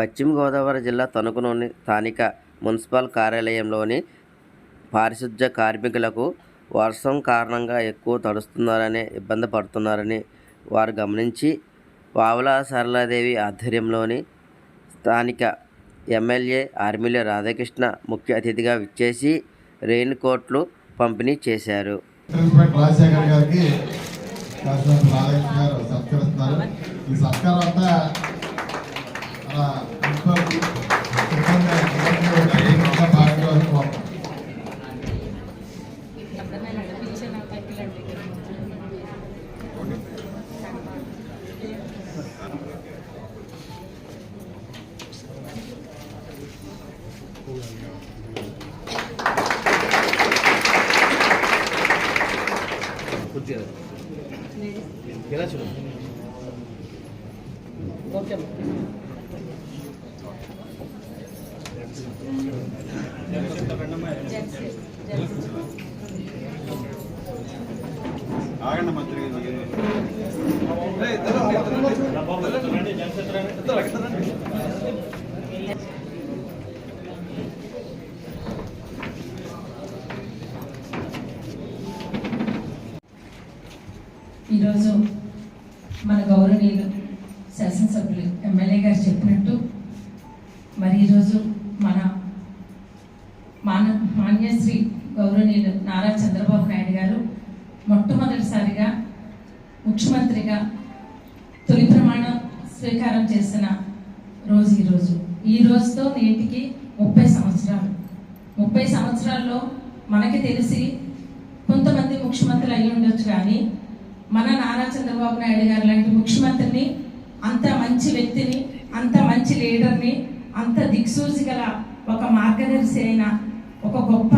పశ్చిమ గోదావరి జిల్లా తణుకులోని స్థానిక మున్సిపల్ కార్యాలయంలోని పారిశుధ్య కార్మికులకు వర్షం కారణంగా ఎక్కువ తడుస్తున్నారని ఇబ్బంది పడుతున్నారని వారు గమనించి పావుల సరళాదేవి ఆధ్వర్యంలోని స్థానిక ఎమ్మెల్యే ఆర్మిల రాధాకృష్ణ ముఖ్య అతిథిగా విచ్చేసి రెయిన్ కోట్లు పంపిణీ చేశారు. రాజశేఖర్ గారికి రాధాకృష్ణ గారు సత్కరిస్తున్నారు. ఈ సత్కారం అంతా అలా ప్రిన్సిపల్ సిబ్బంది అందరికీ ఒక ఏకంగా భాగంగా వస్తున్నాం. ఆగండి మంత్రి ఈరోజు మన గౌరవనీయులు శాసనసభ్యులు ఎమ్మెల్యే గారు చెప్పినట్టు మరి ఈరోజు మన మాన మాన్యశ్రీ గౌరవనీయులు నారా చంద్రబాబు నాయుడు గారు మొట్టమొదటిసారిగా ముఖ్యమంత్రిగా తొలి ప్రమాణం స్వీకారం చేసిన రోజు ఈరోజు. ఈ రోజుతో నేటికి ముప్పై సంవత్సరాలు. ముప్పై సంవత్సరాల్లో మనకి తెలిసి కొంతమంది ముఖ్యమంత్రులు అయి ఉండొచ్చు కానీ మన నారా చంద్రబాబు నాయుడు గారు లాంటి ముఖ్యమంత్రిని అంత మంచి వ్యక్తిని అంత మంచి లీడర్ని అంత దిక్సూచి గల ఒక మార్గదర్శి అయిన ఒక గొప్ప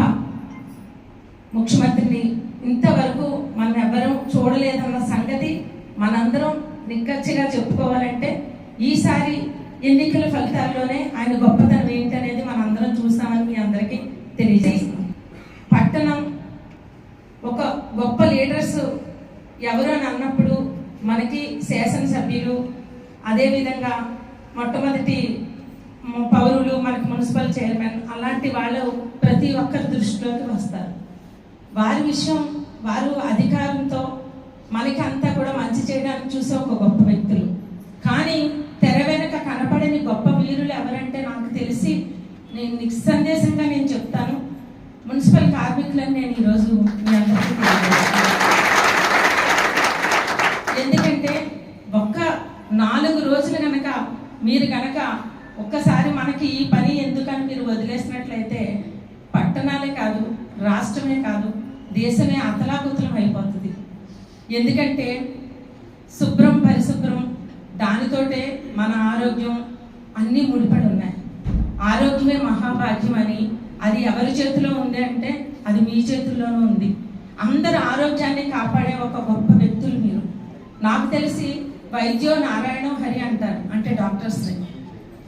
ముఖ్యమంత్రిని ఇంతవరకు మనం ఎవ్వరూ చూడలేదన్న సంగతి మనందరం నిక్కచ్చిగా చెప్పుకోవాలంటే ఈసారి ఎన్నికల ఫలితాల్లోనే ఆయన గొప్పతనం ఏంటనేది మనందరం చూస్తామని మీ అందరికీ తెలియజేస్తాం. పట్టణం ఒక గొప్ప లీడర్స్ ఎవరు అని అన్నప్పుడు మనకి శాసనసభ్యులు అదేవిధంగా మొట్టమొదటి పౌరులు మనకు మున్సిపల్ చైర్మన్ అలాంటి వాళ్ళు ప్రతి ఒక్కరి దృష్టిలోకి వస్తారు. వారి విషయం వారు అధికారంతో మనకి అంతా కూడా మంచి చేయడానికి చూసే ఒక గొప్ప వ్యక్తులు. కానీ తెర వెనక కనపడని గొప్ప వీరులు ఎవరంటే నాకు తెలిసి నేను నిస్సందేశంగా నేను చెప్తాను. మున్సిపల్ కార్మికులను నేను ఈరోజు మీ అందరికీ ఎందుకంటే ఒక్క నాలుగు రోజులు కనుక మీరు కనుక ఒక్కసారి మనకి ఈ పని ఎందుకని మీరు వదిలేసినట్లయితే పట్టణాలే కాదు రాష్ట్రమే కాదు దేశమే అతలాకుతలం అయిపోతుంది. ఎందుకంటే శుభ్రం పరిశుభ్రం దానితోటే మన ఆరోగ్యం అన్నీ ముడిపడి ఉన్నాయి. ఆరోగ్యమే మహాభాగ్యం అని అది ఎవరి చేతిలో ఉంది అంటే అది మీ చేతుల్లోనూ ఉంది. అందరు ఆరోగ్యాన్ని కాపాడే ఒక గొప్ప వ్యక్తులు మీరు. నాకు తెలిసి వైద్యో నారాయణ హరి అంటారు అంటే డాక్టర్స్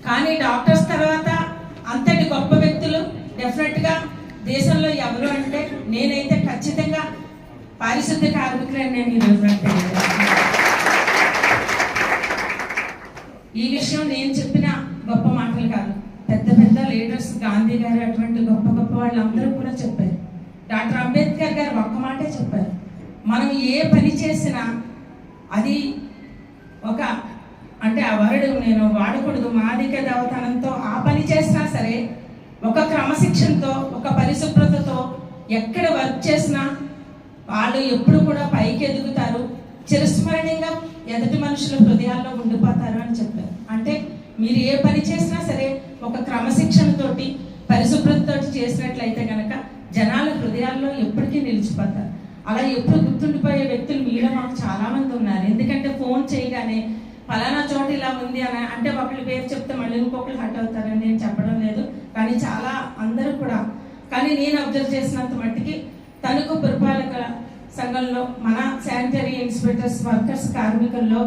కానీ డాక్టర్స్ తర్వాత అంతటి గొప్ప వ్యక్తులు డెఫినెట్గా దేశంలో ఎవరు అంటే నేనైతే ఖచ్చితంగా పారిశుద్ధ్య కార్మికులని నేను ఈరోజు ఈ విషయం నేను చెప్పిన గొప్ప మాటలు కాదు. పెద్ద పెద్ద లీడర్స్ గాంధీ గారు అటువంటి గొప్ప గొప్ప వాళ్ళందరూ కూడా చెప్పారు. డాక్టర్ అంబేద్కర్ గారు ఒక్క మాటే చెప్పారు. మనం ఏ పని చేసినా అది ఒక అంటే ఆ వరుడు నేను వాడకూడదు. మాదిక దేవతనంతో ఆ పని చేసినా సరే ఒక క్రమశిక్షణతో ఒక పరిశుభ్రతతో ఎక్కడ వర్క్ చేసినా వాళ్ళు ఎప్పుడు కూడా పైకి ఎదుగుతారు చిరస్మరణీయంగా ఎదుటి మనుషుల హృదయాల్లో ఉండిపోతారు అని చెప్పారు. అంటే మీరు ఏ పని చేసినా సరే ఒక క్రమశిక్షణతోటి పరిశుభ్రతతోటి చేసినట్లయితే కనుక జనాల హృదయాల్లో ఎప్పటికీ నిలిచిపోతారు. అలా ఎప్పుడు గుర్తుండిపోయే వ్యక్తులు మీలో మాకు చాలా మంది ఉన్నారు. ఎందుకంటే ఫోన్ చేయగానే ఫలానా చోట ఇలా ఉంది అని అంటే ఒకళ్ళు పేరు చెప్తే మళ్ళీ ఇంకొకళ్ళు హట్ అవుతారని నేను చెప్పడం లేదు. కానీ చాలా అందరూ కూడా కానీ నేను అబ్జర్వ్ చేసినంత మట్టికి తణుకు పురపాలక సంఘంలో మన శానిటరీ ఇన్స్పెక్టర్స్ వర్కర్స్ కార్మికుల్లో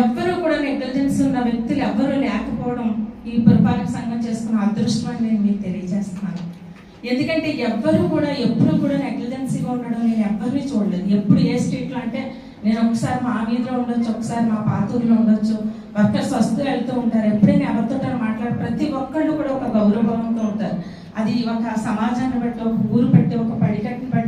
ఎవ్వరూ కూడా నెగ్లిజెన్స్ ఉన్న వ్యక్తులు ఎవ్వరూ లేకపోవడం ఈ పురపాలక సంఘం చేసుకున్న అదృష్టం అని నేను మీకు తెలియజేస్తున్నాను. ఎందుకంటే ఎవ్వరూ కూడా ఎప్పుడు కూడా నెగ్లిజెన్సీగా ఉండడం నేను ఎవ్వరిని చూడలేదు. ఎప్పుడు ఏ స్ట్రీట్లో అంటే నేను ఒకసారి మా వీధిలో ఉండొచ్చు ఒకసారి మా పాతూరులో ఉండొచ్చు. వర్కర్స్ వస్తూ వెళ్తూ ఉంటారు. ఎప్పుడైనా ఎవరితో ప్రతి ఒక్కళ్ళు కూడా ఒక గౌరవంతో ఉంటారు. అది ఒక సమాజాన్ని బట్టి ఒక ఊరు బట్టి ఒక పడికట్టుని బట్టి